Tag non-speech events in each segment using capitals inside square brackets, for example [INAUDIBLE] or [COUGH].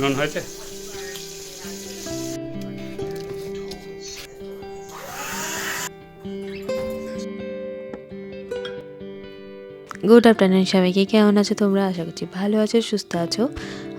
নুন হয়েছে? Good afternoon সবাইকে, কেমন আছো তোমরা? আশা করছি ভালো আছো, সুস্থ আছো।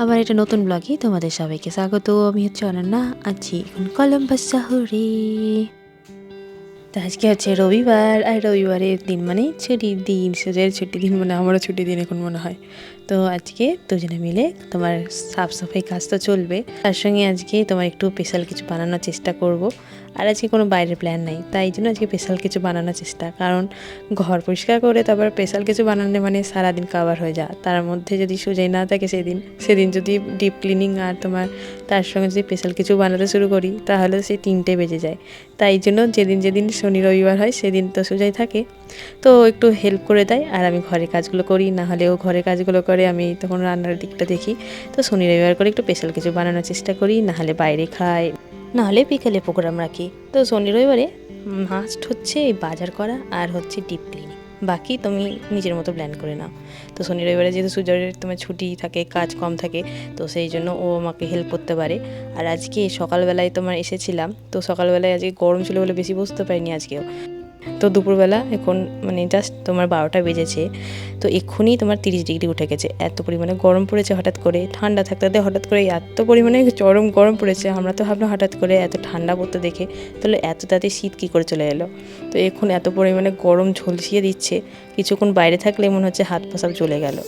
আবার এটা নতুন ব্লগে তোমাদের সবাইকে স্বাগত। আমি হচ্ছে অনন্যা, আছি কলম্বাস শহরে। তো আজকে হচ্ছে রবিবার, আর রবিবারের দিন মানে ছুটির দিন, সোজের ছুটির দিন মানে আমারও ছুটির দিন এখন মনে হয়। তো আজকে দুজনে মিলে তোমার সাফ সাফাই কাজ তো চলবে। তার সঙ্গে আজকে তোমার একটু স্পেশাল কিছু বানানোর চেষ্টা করব। আর আজকে কোনো বাইরের প্ল্যান নাই। তাই জন্য আজকে স্পেশাল কিছু বানানোর চেষ্টা। কারণ ঘর পরিষ্কার করে তারপর স্পেশাল কিছু বানালে মানে সারাদিন কাভার হয়ে যায়। তার মধ্যে যদি সুজাই না থাকে সেদিন সেদিন যদি ডিপ ক্লিনিং আর তোমার তার সঙ্গে যদি স্পেশাল কিছু বানাতে শুরু করি, তাহলে সেই তিনটে বেজে যায়। তাই জন্য যেদিন যেদিন শনি রবিবার হয়, সেদিন তো সুজাই থাকে। তো একটু হেল্প করে দেয় আর আমি ঘরের কাজগুলো করি। না হলেও ঘরের কাজগুলো করে, আমি তখন রান্নার দিকটা দেখি। তো শনি রবিবার করে একটু স্পেশাল কিছু বানানোর চেষ্টা করি। না হলে বাইরে খাই না হলে বিকেলে প্রোগ্রাম রাখি। তো শনি রবিবারে মাস্ট হচ্ছে এই বাজার করা আর হচ্ছে ডিপ ক্লিনিং বাকি তুমি নিজের মতো প্ল্যান করে নাও। তো শনি রবিবারে যেহেতু সূর্যের তোমার ছুটি থাকে, কাজ কম থাকে, তো সেই জন্য ও আমাকে হেল্প করতে পারে। আর আজকে সকালবেলায় তোমার এসেছিলাম, তো সকালবেলায় আজকে গরম ছিল বলে বেশি বুঝতে পারিনি আজকেও। তো দুপুরবেলা এখন মানে জাস্ট তোমার বারোটা বেজেছে, তো এক্ষুনি তোমার তিরিশ ডিগ্রি উঠে গেছে। এত পরিমাণে গরম পড়েছে হঠাৎ করে, ঠান্ডা থাকতে থাকতে হঠাৎ করে এত পরিমাণে চরম গরম পড়েছে, আমরা তো ভাবলাম হঠাৎ করে এত ঠান্ডা পড়তে দেখে, তাহলে এত তাড়াতাড়ি শীত কী করে চলে এলো? তো এখন এত পরিমাণে গরম ঝলসিয়ে দিচ্ছে, কিছুক্ষণ বাইরে থাকলে মনে হচ্ছে হাত পা সব চলে গেল।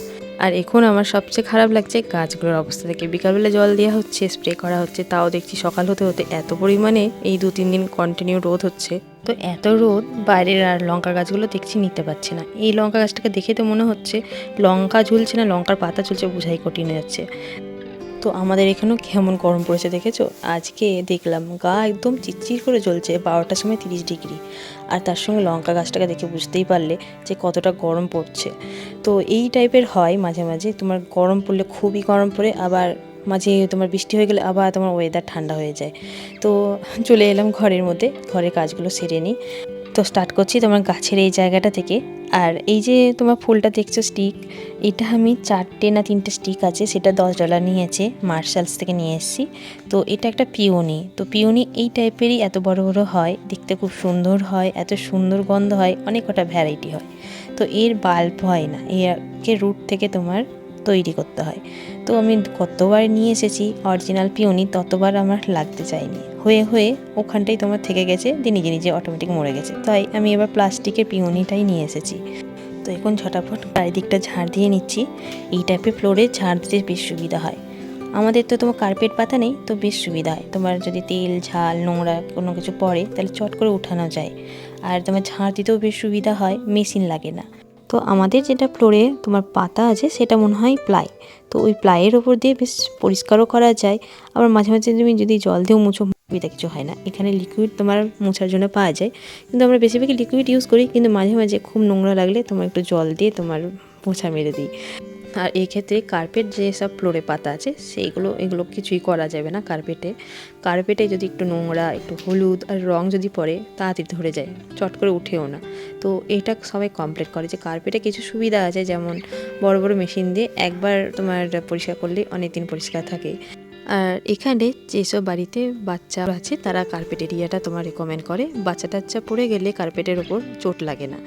আর এখন আমার সবচেয়ে খারাপ লাগছে গাছগুলোর অবস্থা থেকে বিকালবেলা জল দেওয়া হচ্ছে স্প্রে করা হচ্ছে, তাও দেখছি সকাল হতে হতে এত পরিমাণে এই দু তিন দিন কন্টিনিউ রোদ হচ্ছে। তো এত রোদ বাইরের আর লঙ্কা গাছগুলো দেখছি নিতে পারছে না। এই লঙ্কা গাছটাকে দেখে তো মনে হচ্ছে লঙ্কা ঝুলছে না, লঙ্কার পাতা ঝুলছে, বোঝাই কঠিন যাচ্ছে। তো আমাদের এখানেও কেমন গরম পড়েছে দেখেছ? আজকে দেখলাম গা একদম চিরচির করে জ্বলছে, বারোটার সময় তিরিশ ডিগ্রি। আর তার সঙ্গে লঙ্কা গাছটাকে দেখে বুঝতেই পারলে যে কতটা গরম পড়ছে। তো এই টাইপের হয় মাঝে মাঝে, তোমার গরম পড়লে খুবই গরম পড়ে, আবার মাঝে তোমার বৃষ্টি হয়ে গেলে আবার তোমার ওয়েদার ঠান্ডা হয়ে যায়। তো চলে এলাম ঘরের মধ্যে, ঘরের কাজগুলো সেরে নিই। তো স্টার্ট করছি তোমার গাছের এই জায়গাটা থেকে। আর এই যে তোমার ফুলটা দেখছ স্টিক এটা আমি চারটে না তিনটে স্টিক আছে, সেটা দশ ডলার নিয়েছে মার্শালস থেকে নিয়ে এসেছি। তো এটা একটা পিওনি। তো পিওনি এই টাইপেরই এত বড় বড় হয়, দেখতে খুব সুন্দর হয়, এত সুন্দর গন্ধ হয়, অনেক কটা ভ্যারাইটি হয়। তো এর বাল্ব হয় না এরকে রুট থেকে তোমার তৈরি করতে হয়। তো আমি কতবার নিয়ে এসেছি অরিজিনাল পিওনি ততবার আমার লাগতে চায়নি। হয়ে হয়ে ওখানটাই তোমার থেকে গেছে, দিয়ে নিজে নিজে অটোমেটিক মরে গেছে। তাই আমি এবার প্লাস্টিকের পিওনিটাই নিয়ে এসেছি। তো এখন ঝটাফট চারিদিকটা ঝাড় দিয়ে নিচ্ছি। এই টাইপের ফ্লোরে ঝাড় দিতে বেশ সুবিধা হয়। আমাদের তো তোমার কার্পেট পাতা নেই, তো বেশ সুবিধা হয়। তোমার যদি তেল, ঝাল, নোংরা কোনো কিছু পড়ে, তাহলে চট করে উঠানো যায়। আর তোমার ঝাড় দিতেও বেশ সুবিধা হয় মেশিন লাগে না। তো আমাদের যেটা ফ্লোরে তোমার পাতা আছে, সেটা মনে হয় প্লাই। তো ওই প্লাইয়ের ওপর দিয়ে বেশ পরিষ্কারও করা যায়। আবার মাঝে মাঝে তুমি যদি জল দিয়েও মুছো সুবিধা কিছু হয় না। এখানে লিকুইড তোমার মোছার জন্য পাওয়া যায়। কিন্তু আমরা বেশিরভাগই লিকুইড ইউজ করি, কিন্তু মাঝে মাঝে খুব নোংরা লাগলে তোমার একটু জল দিয়ে তোমার মোছা মেরে দিই। আর এক্ষেত্রে ক্ষেত্রে কার্পেট যেসব ফ্লোরে পাতা আছে, সেইগুলো, এগুলো কিছুই করা যাবে না কার্পেটে কার্পেটে যদি একটু নোংরা, একটু হলুদ আর রং যদি পড়ে, তাড়াতাড়ি ধরে যায়, চট করে উঠেও না। তো এটা সবাই কমপ্লিট করে যে কার্পেটে কিছু সুবিধা আছে, যেমন বড় বড় মেশিন দিয়ে একবার তোমার পরিষ্কার করলে অনেক দিন পরিষ্কার থাকে। আর এখানে যেসব বাড়িতে বাচ্চা আছে তারা কার্পেট এরিয়াটা তোমার রেকমেন্ড করে। বাচ্চা টাচ্চা পড়ে গেলে কার্পেটের ওপর চোট লাগে না।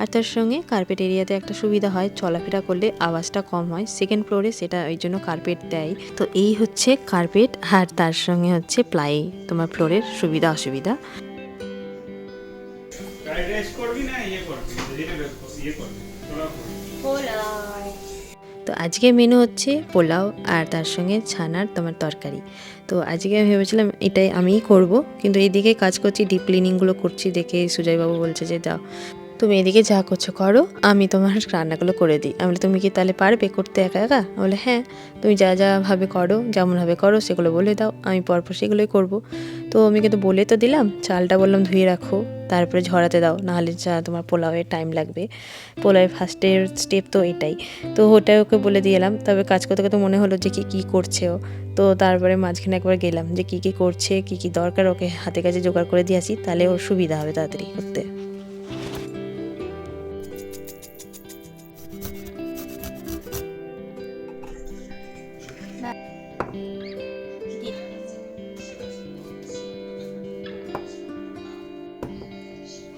আর তার সঙ্গে কার্পেট এরিয়াতে একটা সুবিধা হয় চলাফেরা করলে আওয়াজটা কম হয়। সেকেন্ড ফ্লোরে সেটা ওই জন্য কার্পেট দেয়। তো এই হচ্ছে কার্পেট আর তার সঙ্গে হচ্ছে প্লাই তোমার ফ্লোরের সুবিধা অসুবিধা। করবি না ইয়ে করবি? তো আজকে মেনু হচ্ছে পোলাও আর তার সঙ্গে ছানার তোমার তরকারি। তো আজকে আমি ভেবেছিলাম এটাই আমিই করব, কিন্তু এদিকে কাজ করছি ডিপ ক্লিনিংগুলো করছি দেখে সুজয়বাবু বলছে যে দাও। তুমি এদিকে যা করছ করো, আমি তোমার রান্নাগুলো করে দিই। আমি তুমি কি তাহলে পারবে করতে একা একা? বলে হ্যাঁ তুমি যা যা ভাবে করো যেমনভাবে করো, সেগুলো বলে দাও, আমি পরপর সেগুলোই করব। তো আমি কিন্তু বলে তো দিলাম, চালটা বললাম ধুয়ে রাখো, তারপরে ঝরাতে দাও, নাহলে যা তোমার পোলাওয়ের টাইম লাগবে। পোলাওয়ের ফার্স্টের স্টেপ তো এটাই। তো ওটা ওকে বলে দিয়ে এলাম তবে কাজ করতে করতে মনে হলো যে কি, কী করছে ও। তো তারপরে মাঝখানে একবার গেলাম যে কী কী করছে, কী কী দরকার, ওকে হাতে কাছে জোগাড় করে দিয়ে আসি, তাহলে ওর সুবিধা হবে তাড়াতাড়ি করতে।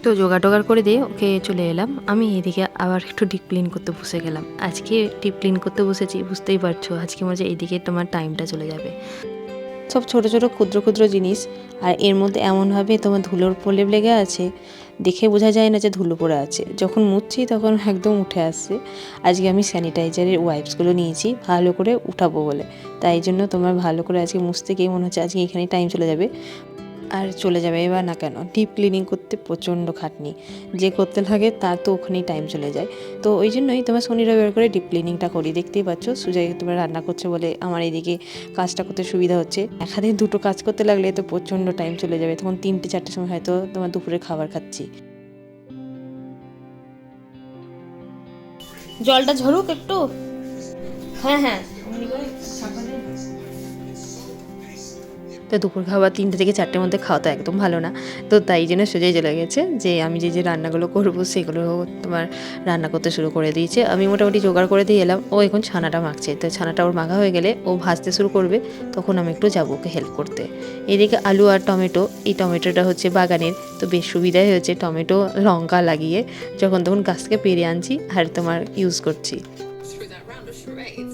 তো জোগাড় টোগাড় করে দিয়ে ওকে চলে এলাম। আমি এদিকে আবার একটু ডিপ ক্লিন করতে বসে গেলাম। আজকে ডিপ ক্লিন করতে বসেছি, বুঝতেই পারছ। আজকে মনে হচ্ছে এইদিকে তোমার টাইমটা চলে যাবে। সব ছোট ছোট ক্ষুদ্র ক্ষুদ্র জিনিস, আর এর মধ্যে এমনভাবে তোমার ধুলোর প্রলেপ লেগে আছে, দেখে বোঝা যায় না যে ধুলো পড়ে আছে। যখন মুছছি তখন একদম উঠে আসছে। আজকে আমি স্যানিটাইজারের ওয়াইপসগুলো নিয়েছি, ভালো করে উঠাবো বলে। তাই জন্য তোমার ভালো করে আজকে মুছতে গিয়ে মনে হচ্ছে আজকে এখানে টাইম চলে যাবে। আর চলে যাবে, এবার না কেন? ডিপ ক্লিনিং করতে প্রচণ্ড খাটনি। যে করতে লাগে তার তো ওখানেই টাইম চলে যায়। তো ওই জন্যই তোমার শনি, রবিবার করে ডিপ ক্লিনিংটা করি। দেখতেই পাচ্ছ, সুজয় তোমার রান্না করছে বলে আমার এদিকে কাজটা করতে সুবিধা হচ্ছে। এক হাতে দুটো কাজ করতে লাগলে তো প্রচণ্ড টাইম চলে যাবে। তখন তিনটে, চারটের সময় হয়তো তোমার দুপুরে খাবার খাচ্ছি। জলটা ঝরুক একটু? হ্যাঁ হ্যাঁ। তো দুপুর খাবার তিনটে থেকে চারটের মধ্যে খাওয়া তো একদম ভালো না। তো তাই জন্য সোজাই চলে গেছে যে আমি যে যে রান্নাগুলো করব সেগুলো তোমার রান্না করতে শুরু করে দিয়েছে। আমি মোটামুটি জোগাড় করে দিয়ে এলাম। ও এখন ছানাটা মাখছে। তো ছানাটা ওর মাখা হয়ে গেলে ও ভাজতে শুরু করবে। তখন আমি একটু যাব ওকে হেল্প করতে। এদিকে আলু আর টমেটো, এই টমেটোটা হচ্ছে বাগানের। তো বেশ সুবিধাই হয়েছে টমেটো, লঙ্কা লাগিয়ে। যখন তখন গাছ থেকে পেরে আনছি আর তোমার ইউজ করছি। Charades.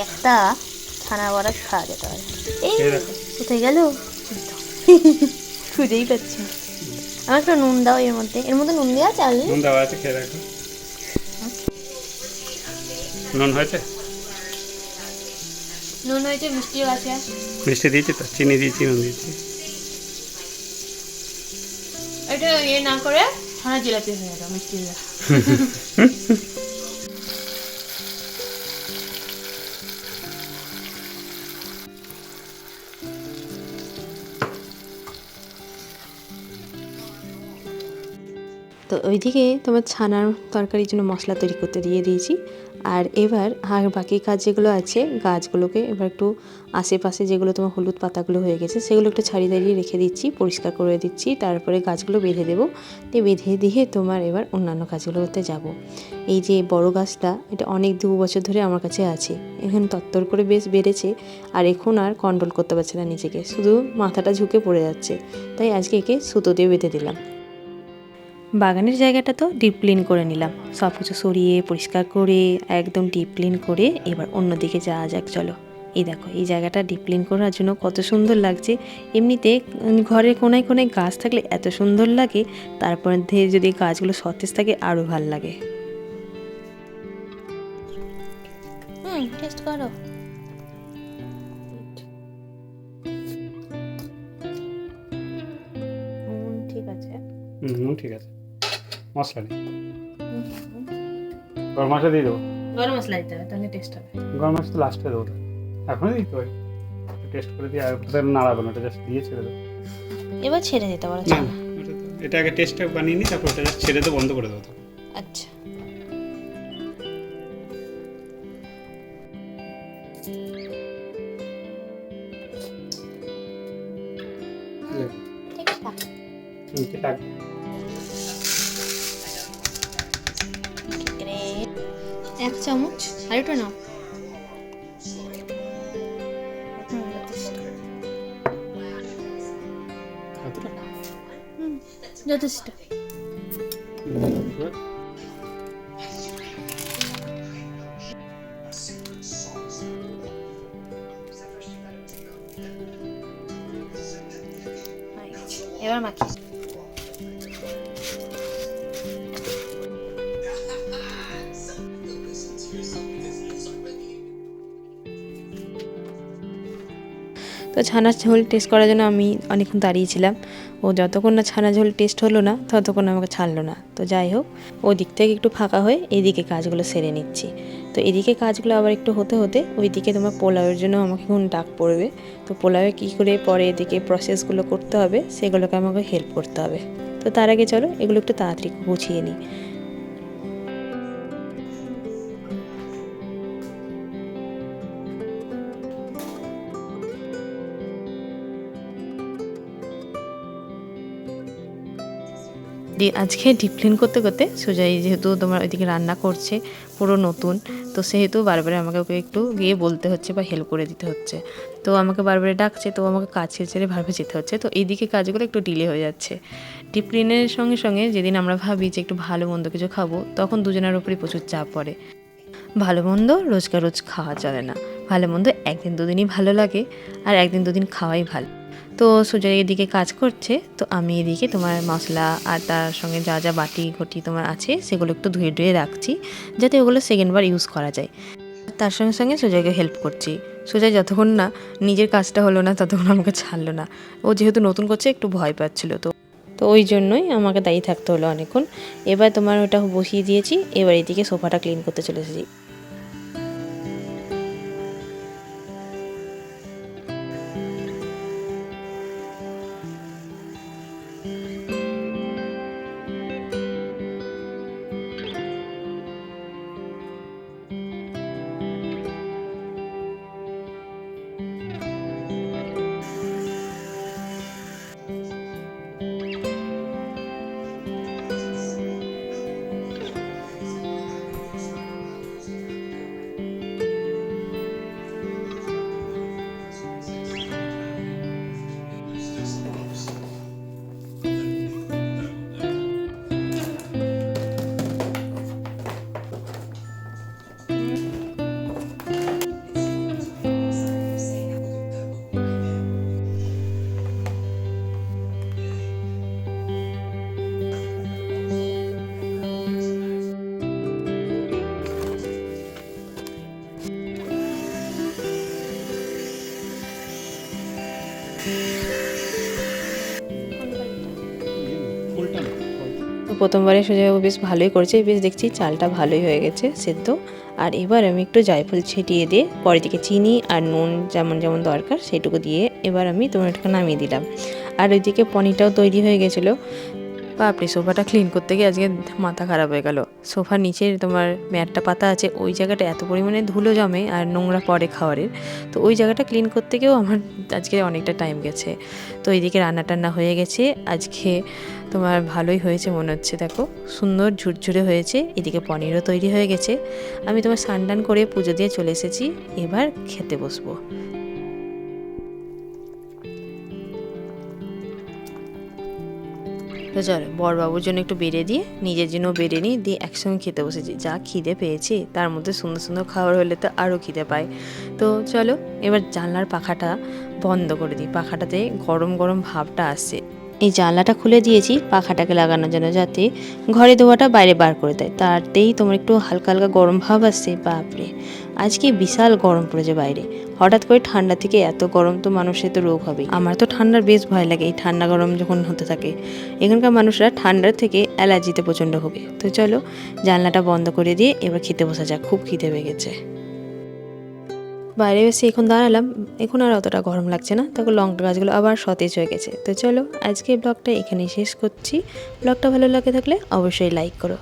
একটা ছানা বড়া খাওয়া যেতে পারে। এই কোথায় গেল? [LAUGHS] খুঁজেই পাচ্ছি আমার একটা নুন দাও এর মধ্যে। এর মধ্যে নুন দেওয়া চাল নুন দেওয়া আছে খেয়ে দেখো। নুন হয়েছে? নুন হয়েছে মিষ্টিও আছে। মিষ্টি দিয়েছি তো চিনি দিয়েছি নুন দিয়েছি। এটা ইয়ে না করে ছানা জিলাপি হয়ে গেল মিষ্টি [LAUGHS] তো ওইদিকে তোমার ছানার তরকারির জন্য মশলা তৈরি করতে দিয়ে দিয়েছি। আর এবার আর বাকি কাজ যেগুলো আছে, গাছগুলোকে এবার একটু আশেপাশে যেগুলো তোমার হলুদ পাতাগুলো হয়ে গেছে, সেগুলো একটু ছাড়িয়ে দাঁড়িয়ে রেখে দিচ্ছি, পরিষ্কার করে দিচ্ছি, তারপরে গাছগুলো বেঁধে দেবো। দিয়ে বেঁধে দিয়ে তোমার এবার অন্যান্য কাজগুলো করতে যাব। এই যে বড় গাছটা, এটা অনেক দু বছর ধরে আমার কাছে আছে। এখানে তত্তর করে বেশ বেড়েছে, আর এখন আর কন্ট্রোল করতে পারছে না নিজেকে। শুধু মাথাটা ঝুঁকে পড়ে যাচ্ছে। তাই আজকে একে সুতো দিয়ে বেঁধে দিলাম। বাগানের জায়গাটা তো ডিপ ক্লিন করে নিলাম। সব কিছু সরিয়ে পরিষ্কার করে একদম ডিপ ক্লিন করে এবার অন্যদিকে যাওয়া যাক চলো। এই দেখো এই জায়গাটা ডিপ ক্লিন করার জন্য কত সুন্দর লাগছে। এমনিতে ঘরের কোনায় কোনায় গাছ থাকলে এত সুন্দর লাগে তারপর দিয়ে যদি গাছগুলো সতেজ থাকে আরও ভালো লাগে। হুম টেস্ট করো। ঠিক আছে। হুম ঠিক আছে। মশলা নেই গরম মশলা দিয়ে দেবো? গরম মশলা দিতে হবে তাহলে টেস্ট হবে। গরম মশলা তো লাস্টে দেবো। এখনই দিতে হয় টেস্ট করে দিয়ে আর ওটা নাড়াবো না ওটা জাস্ট দিয়ে ছেড়ে দেবো। এবার ছেড়ে দিতে পারো না এটা আগে টেস্টটা বানিয়ে নিই তারপর ওটা জাস্ট ছেড়ে দিয়ে বন্ধ করে দেবো। আচ্ছা। ঠিক আছে। এক চামচ আর একটু নাও। যথেষ্ট। এবার মাখি তো ছানার ঝোল টেস্ট করার জন্য আমি অনেকক্ষণ দাঁড়িয়েছিলাম। ও যতক্ষণ না ছানা ঝোল টেস্ট হলো না, ততক্ষণ আমাকে ছাড়লো না। তো যাই হোক, ও দিক থেকে একটু ফাঁকা হয়ে এদিকে কাজগুলো সেরে নিচ্ছি। তো এদিকে কাজগুলো আবার একটু হতে হতে ওইদিকে তোমার পোলাওয়ের জন্য আমাকে এখন ডাক পড়বে। তো পোলাওয়ে কী করে পরে এদিকে প্রসেসগুলো করতে হবে, সেগুলোকে আমাকে হেল্প করতে হবে। তো তার আগে চলো, এগুলো একটু তাড়াতাড়ি গুছিয়ে নিই। আজকে ডিপ ক্লিন করতে করতে সোজাই যেহেতু তোমার ওইদিকে রান্না করছে, পুরো নতুন, তো সেহেতু বারবার আমাকে ওকে একটু গিয়ে বলতে হচ্ছে বা হেল্প করে দিতে হচ্ছে। তো আমাকে বারবার ডাকছে, তো আমাকে কাজ ছেড়ে ভাবে যেতে হচ্ছে, তো এইদিকে কাজগুলো একটু ডিলে হয়ে যাচ্ছে। ডিপ ক্লিনের সঙ্গে সঙ্গে যেদিন আমরা ভাবি যে একটু ভালো মন্দ কিছু খাব, তখন দুজনের উপরই প্রচুর চাপ পড়ে। ভালো মন্দ রোজকার রোজ খাওয়া চলে না, ভালো মন্দ একদিন দুদিনই ভালো লাগে, আর একদিন দুদিন খাওয়াই ভালো। তো সুজয় এদিকে কাজ করছে, তো আমি এদিকে তোমার মশলা আর তার সঙ্গে যা যা বাটি ঘটি তোমার আছে, সেগুলো একটু ধুয়ে ধুয়ে রাখছি, যাতে ওগুলো সেকেন্ডবার ইউজ করা যায়। তার সঙ্গে সঙ্গে সুজয়কে হেল্প করছি। সুজয় যতক্ষণ না নিজের কাজটা হলো না, ততক্ষণ আমাকে ছাড়লো না। ও যেহেতু নতুন করছে, একটু ভয় পাচ্ছিল তো। তো ওই জন্যই আমাকে দায়ী থাকতে হলো অনেকক্ষণ। এবার তোমার ওটা বসিয়ে দিয়েছি, এবার এদিকে সোফাটা ক্লিন করতে চলে এসেছি। প্রথমবারে সোজাবাবু বেশ ভালোই করেছে, বেশ দেখছি চালটা ভালোই হয়ে গেছে, সেদ্ধ। আর এবার আমি একটু জায়ফল ছিটিয়ে দিয়ে পরে দিকে চিনি আর নুন যেমন যেমন দরকার সেটুকু দিয়ে এবার আমি টমেটোটা নামিয়ে দিলাম। আর ওইদিকে পনিরটাও তৈরি হয়ে গেছিল। বাপরে, সোফাটা ক্লিন করতে গিয়ে আজকে মাথা খারাপ হয়ে গেল। সোফার নিচে তোমার ম্যাটটা পাতা আছে, ওই জায়গাটা এত পরিমাণে ধুলো জমে আর নোংরা পড়ে খাওয়ারের। তো ওই জায়গাটা ক্লিন করতে গিয়েও আমার আজকে অনেকটা টাইম গেছে। তো এইদিকে রান্না টান্না হয়ে গেছে। আজকে তোমার ভালোই হয়েছে মনে হচ্ছে, দেখো। সুন্দর ঝুরঝুরে হয়েছে। এদিকে পনিরও তৈরি হয়ে গেছে। আমি তোমার স্নান করে পুজো দিয়ে চলে এসেছি। এবার খেতে বসবো। তো চলো, বরবাবুর জন্য একটু বেড়ে দিয়ে, নিজের জন্য বেড়ে নিই দিয়ে একসঙ্গে খেতে বসেছি। যা খিদে পেয়েছি, তার মধ্যে সুন্দর সুন্দর খাবার হলে তো আরও খিদে পায়। তো চলো, এবার জানলার পাখাটা বন্ধ করে দিই। পাখাটাতে গরম গরম ভাবটা আসছে। এই জানলাটা খুলে দিয়েছি পাখাটাকে লাগানোর জন্য যাতে ঘরে ধোয়াটা বাইরে বার করে দেয়। তাতেই তোমার একটু হালকা হালকা গরম ভাব আসছে, বাপরে। আজকে বিশাল গরম পড়েছে বাইরে। হঠাৎ করে ঠান্ডা থেকে এত গরম তো মানুষের তো রোগ হবে আমার তো ঠান্ডার বেশ ভয় লাগে এই ঠান্ডা গরম যখন হতে থাকে। এখানকার মানুষরা ঠান্ডার থেকে অ্যালার্জিতে প্রচণ্ড ভোগে। তো চলো, জানলাটা বন্ধ করে দিয়ে এবার খেতে বসা যাক। খুব খিদে পেয়ে গেছে বাইরে এসে এখন দাঁড়ালাম। এখন আর অতটা গরম লাগছে না। তখন লঙ্কা গাছগুলো আবার সতেজ হয়ে গেছে। তো চলো আজকে ব্লগটা এখানেই শেষ করছি। ব্লগটা ভালো লাগে থাকলে অবশ্যই লাইক করো।